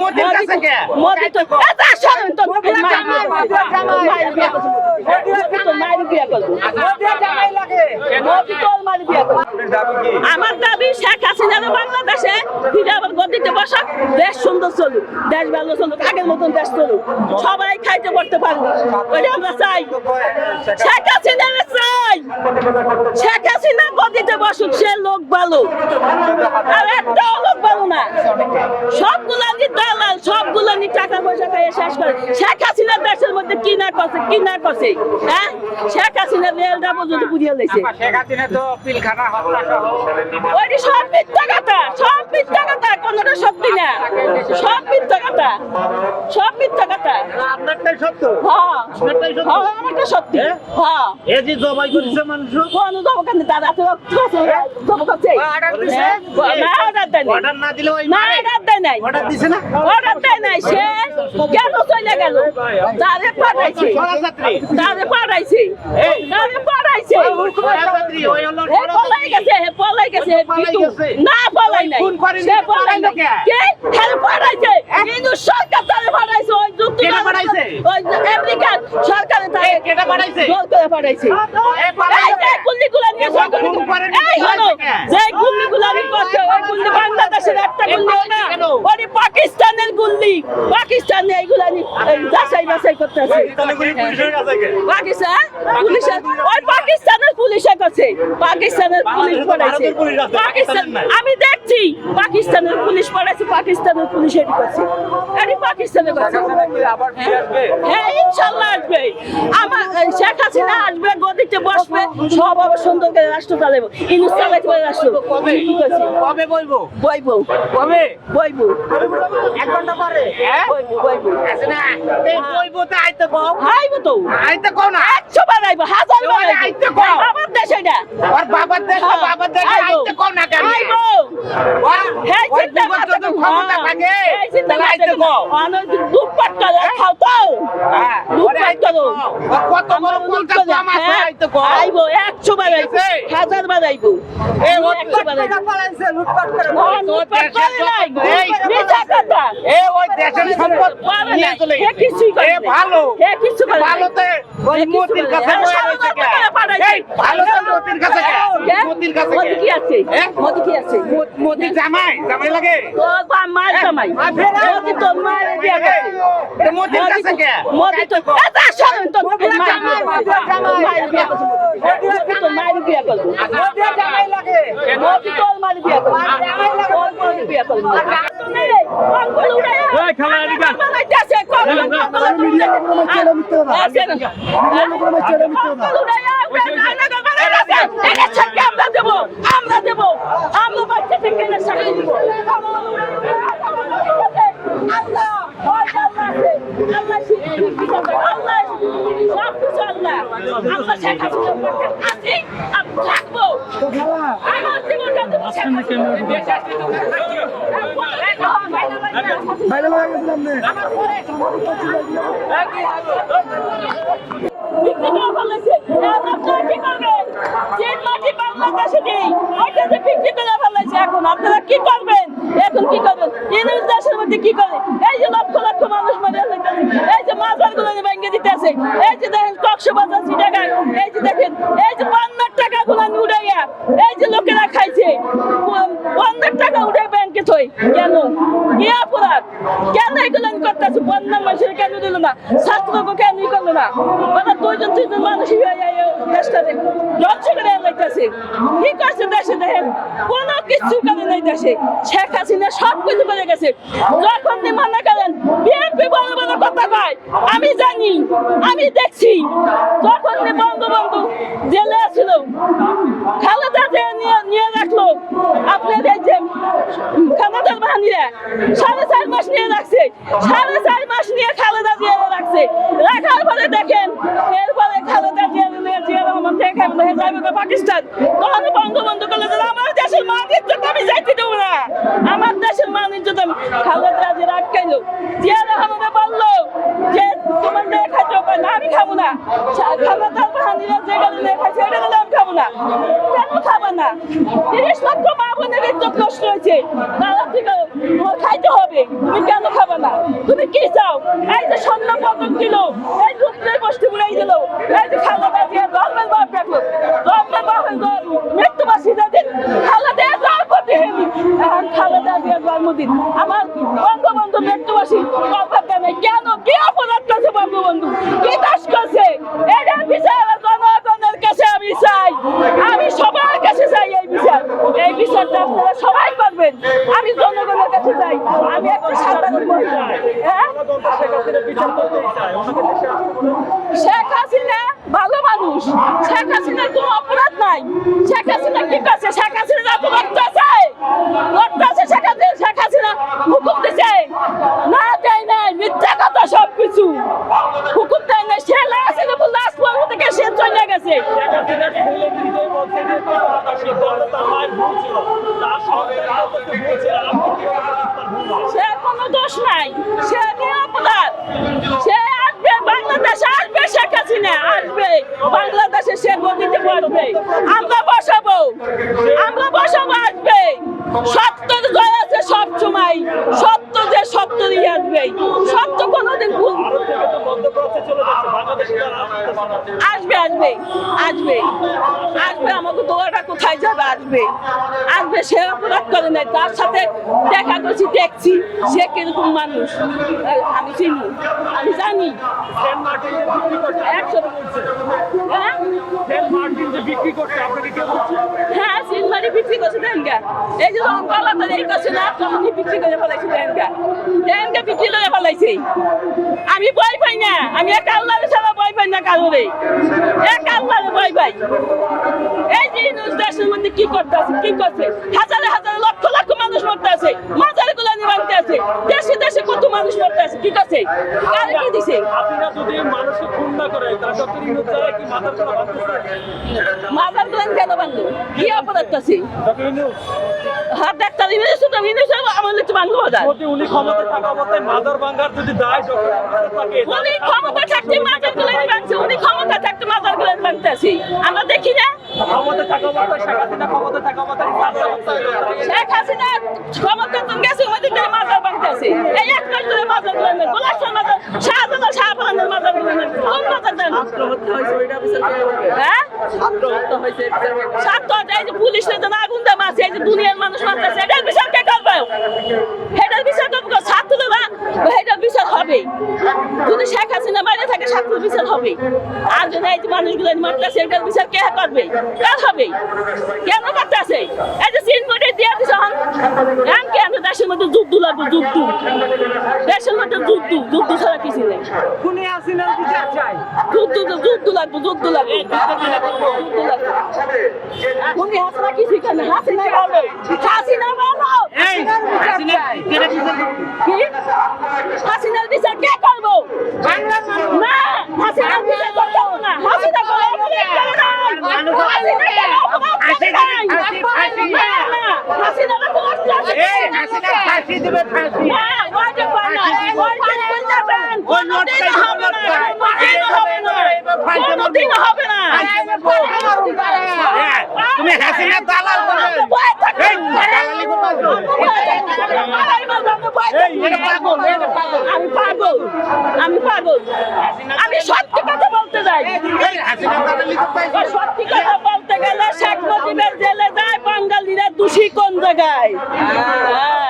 মোদি কাছে কে? মোদি তো এটা মোদি মোদি আমার দাবি শেখ হাসিনা বাংলাদেশে ফিরে আবার গদিতে বসাক দেশ সুন্দর চলুক দেশ ভালো চলুক আগের মতন দেশ চলুক। সবাই খাইতে পড়তে পারবে। আমরা চাই। শেখ হাসিনা চাই। শেখ হাসিনা গদিতে বসুক সে লোক ভালো। আর একটাও লোক ভালো না। সবগুলো নি দালাল সবগুলো নি টাকা পয়সা খাইয়ে শেষ করে। শেখ হাসিনা দেশের মধ্যে কি না করছে কি না করছে হ্যাঁ? শেখ হাসিনা রেলটা পর্যন্ত পুড়িয়ে লেছে শেখ হাসিনা তো পিলখানা হত্যা সহ ওইটি সব মিথ্যা কথা সব মিথ্যা কথা কোনটা সত্যি না? সব মিথ্যা কথা সব মিথ্যা কথা। আপনারটাই সত্য? হ্যাঁ। আপনারটাই সত্য? হ্যাঁ সত্যি। হ্যাঁ? এ যে জবাই করেছে মানুষ কোন দোকানে তারা তো দোকান করছে। অর্ডার দিছে? না অর্ডার দেয় অর্ডার না দিলে ওই না অর্ডার দেয় নাই। অর্ডার দিছে না? অর্ডার দেয় নাই। সে কেন চলে গেল? তারে পাঠাইছে। সরাসরি তারে পাঠাইছে। তারে পাঠাইছে। পলাই গেছে হে পলাই গেছে হে পলাই পিটু। গেছে। না পলাই নাই। সে পলাই নাই। কে? কে? হেল পাঠাইছে। কিন্তু সরকার তারে পাঠাইছে যুক্ত পাঠাইছে? ওই যে আমেরিকার সরকারে তারে এ, পাঠাইছে? পাঠাইছে এ, পাঠাইছে এই যে নিয়ে সরকার যে গুল্লিগুলা করছে ওই গুল্লি বাংলাদেশের একটা না ওই পাকিস্তানের গুল্লি পাকিস্তানে এইগুলা যাচাই বাছাই করতেছে পাকিস্তান পুলিশের ওই পাকিস্তানের পুলিশে করছে পাকিস্তানের পুলিশ পড়াইছে পাকিস্তান আমি দেখছি পাকিস্তানের পুলিশ পড়াইছে পাকিস্তানের পুলিশ এটি করছে এটি পাকিস্তানে করছে হ্যাঁ ইনশাল্লাহ আসবে। আমার শেখ হাসিনা আসবে গদিতে বসবে সব আবার সুন্দর করে রাষ্ট্র চালাবো ইনুস চালাইতে পারে রাষ্ট্র কবে? কবে? বলব? বইবো। কবে? বইবো। এক ঘণ্টা পরে? হ্যাঁ? বইবো বইবো। আছে না? এই বলব তো আইতে কও। তো। আইতে কও না। একশো বার আইবো। হাজার বার আইতে কও। আমার দেশ এটা। ওর বাবার দেশ হ্যাঁ, বাবার দেশ আইতে কও না কেন? আইবো। হ্যাঁ চিন্তা করতে যদি ক্ষমতা থাকে আইতে কও। অনেক দুধপাট করে খাও তো। হ্যাঁ, কও। ওর কত বড় কলকাতা আছে আইতে কও। আইবো একশো বার আইবো। হাজার বয়ে হ্যাঁ, হ্যাঁ? জামাই। জামাই লাগে? মার জামাই। তোর মায়ের বিয়ে মোদির কাছে কে? মোদি তো এটা শোনেন তোর মায়ের মায়ের করছে। মোদি তোর মায়ের বিয়ে করছে আমরা দেবো, আমরা দেবো। আমরা বাচ্চা থেকে চাকরি দেবো। আল্লাহ, ওই আল্লাহ আছে। আল্লাহ শিখিয়ে দিচ্ছে। আল্লাহ সব কিছু আল্লাহ। আমরা শেখ হাসিনার পক্ষে আছি, আমি থাকব। আমার করে ফেলেছে। এখন আপনারা কি করবেন? যে মাটি বাংলাদেশে নেই, ওইটা যে বিক্রি করে ফেলেছে এখন। আপনারা কি করবেন? এখন কি করবেন? ইউনিট দেশের মধ্যে কি করে? এই যে লক্ষ লক্ষ মানুষ মারা যাইতেছে। এই যে মাজারগুলো ভেঙে দিতেছে। এই যে দেখেন কক্সবাজার, চিটাগাং, এই যে দেখেন, এই যে বন্যার টাকাগুলো উড়াইয়া, এই যে লোকেরা খাইছে। বন্যার টাকা থই। কেন? কি অপরাধ? কেন এগুলো মানুষের কেন দিল না? কেন করল না? দুইজন, তিনজন মানুষ দেশটাতে ধ্বংস করে লাইতেছে কি করছে দেশে দেখেন কোনো কিছু করে নাই দেশে শেখ হাসিনা সব কিছু করে গেছে যখন মনে করেন, বিএনপি আমি জানি, আমি দেখছি। যখন বন্ধু বঙ্গবন্ধু জেলে ছিল খালেদা নিয়ে নিয়ে রাখল, আপনাদের যে খালেদার বাহিনীরা, সাড়ে চার মাস নিয়ে রাখছে, সাড়ে চার মাস নিয়ে খালেদা জিয়া রাখছে রাখার পরে দেখেন এরপরে খালেদা জিয়া নিয়ে জিয়া রহমান থেকে খাবেন হয়ে যাবে তো পাকিস্তান তখন বঙ্গবন্ধু করলে যে আমার দেশের মান ইজ্জত আমি যাইতে দেবো না আমার দেশের মান ইজ্জত আমি খালেদা জিয়া আটকাইলো জিয়া রহমানে বলল যে তোমার মেয়ে খাইতে হবে না আমি খাব না। খাবার তারপর হানিরা যে নিয়ে খাইছে এটা আমি খাব না। কেন খাব না? তিরিশ লক্ষ মা বোনের ইজ্জত নষ্ট হয়েছে। খাইতে হবে। তুমি কেন খাব না? তুমি কি চাও? এই যে সন্ধ্যা পতন দিল, এই দুধ বস্তি বুড়াই দিল এই যে খালাদা দিয়ে ধর্মের বাপ দেখল ধর্মের বাপের ধর্ম মৃত্যুবাসী যাদের খালাদা জন্মদিন এখন খালাদা দিয়ে জন্মদিন আমার বঙ্গবন্ধু মৃত্যুবাসী কথা নেই কেন কি অপরাধ করছে বঙ্গবন্ধু কি দাস করছে এটা বিচার জনগণের কাছে আমি চাই আমি সবার কাছে চাই এই বিচার এই বিচারটা আপনারা সবাই করবেন আমি জনগণের কাছে চাই। আমি একটা সাধারণ মহিলা হ্যাঁ? শেখ হাসিনা ভালো মানুষ। শেখ হাসিনার কোনো অপরাধ নাই। শেখ হাসিনা কি করছে? শেখ হাসিনা যত রক্ত আছে? শেখ হাসিনা শেখ হাসিনা হুকুম দিছে। না দেয় নাই, মিথ্যা কথা সব কিছু হুকুম দেয় নাই। সে লাগাছে বলে লাশ পর্ব থেকে সে চলে গেছে। সে কোনো দোষ নাই। সে নিরাপরাধ সে আসবে, বাংলাদেশে আসবে, শেখ হাসিনা আসবে। বাংলাদেশে সে গদিতে পারবে। আমরা বসাবো। আমরা বসাবো আসবে। সত্তর জয় আছে সব সময় সত্য যে সত্য দিয়ে আসবে সত্য কোনোদিন ভুল আসবে আসবে আসবে আসবে আমাকে দোয়াটা কোথায় যাবে আসবে আসবে, সে অপরাধ করে নাই। তার সাথে দেখা করছি, দেখছি সে কীরকম মানুষ। আমি চিনি, আমি জানি। হ্যাঁ? হ্যাঁ বিক্রি এই বিক্রি করে বিক্রি করে আমি ভয় পাই না। আমি এক আল্লাহর ছাড়া পাই না কারোরে এক আল্লাহর ভয় পাই। এই যে দেশের মধ্যে কি করতে আছে কি করছে? হাজারে হাজারে লক্ষ লক্ষ মানুষ মরতে আছে মাজারে গুলানি ভাঙতে আছে দেশে দেশে কত মানুষ মরতে আছে কি করছে? কারে কি দিছে? আপনারা যদি মানুষকে খুন না করে তারা ডক্টর ইউনুস দ্বারা কি মাথার কোনো বাঁচতেছে মাজার গুলানি কেন ভাঙলো কি অপরাধ আছে ডক্টর ইউনুস। হাত ডাক্তার ইউনুস তো ইউনুস আমার লিখতে ভাঙলো যদি উনি ক্ষমতা থাকা অবস্থায় মাদার ভাঙ্গার যদি দায় ডক্টর উনি ক্ষমতা থাকতে মাজার গুলানি উনি ক্ষমতা থাকতে মাজার গুলানি ভাঙতে আমরা দেখি না? ক্ষমতা থাকা অবস্থায় শেখ হাসিনা ক্ষমতা থাকা অবস্থায় শেখ হাসিনা ক্ষমতা তো গেছে ওদের থেকে মাজার ভাঙতে এই এক মাস ধরে মাজার গুলানি গোলাস্তার মাজার শাহজালাল শাহপালানের মাজার গুলানি কোন মাজার দেন হ্যাঁ? এই যে পুলিশ তো না আগুন দাম আছে এই যে দুনিয়ার মানুষ মারতেছে এটার বিচার কে করবে? এটার বিচার করবে ছাত্ররা এটার বিচার হবে। যদি শেখ হাসিনা বাইরে ছাত্র বিচার হবে। আর যদি এই মানুষগুলো মারতেছে এটার বিচার কে করবে কার হবে? কেন করতেছে এই যে সিন মোটে দিয়ে দিছে হন এখন কেন দেশের মধ্যে যুদ্ধ লাগবে যুদ্ধ দেশের মধ্যে যুদ্ধ যুদ্ধ ছাড়া কিছু নেই। খুনি হাসিনার বিচার চাই। যুদ্ধ যুদ্ধ লাগবে যুদ্ধ লাগবে যুদ্ধ লাগবে উনি হাসিনা কি শিখানে হাসিনা বলো হাসিনা বলো এই হাসিনা কেটে দিছে কি হাসিনার বিচার কে করব না হাসিনার বিচার করতে হবে না হাসিনা করে অপরাধ করে নাই হাসিনা কেন অপরাধ করে নাই? না, না, হাসিনা তো অপরাধ করে এই নাই। হাসিনা ফাঁসি দিবে ফাঁসি না, ওইটা পারে না, ওইটা করতে পারেন। ওই নোট কোনোদিনও হবে না, কোনোদিনও হবে না, কোনোদিনও হবে না। হ্যাঁ, তুমি হাসিনা দালাল। আমি পাগল আমি পাগল আমি সত্যি কথা বলতে যাই সত্যি কথা গেলে শেখ মুজিবের জেলে যায় বাঙালিরা দোষী কোন জায়গায়? হ্যাঁ।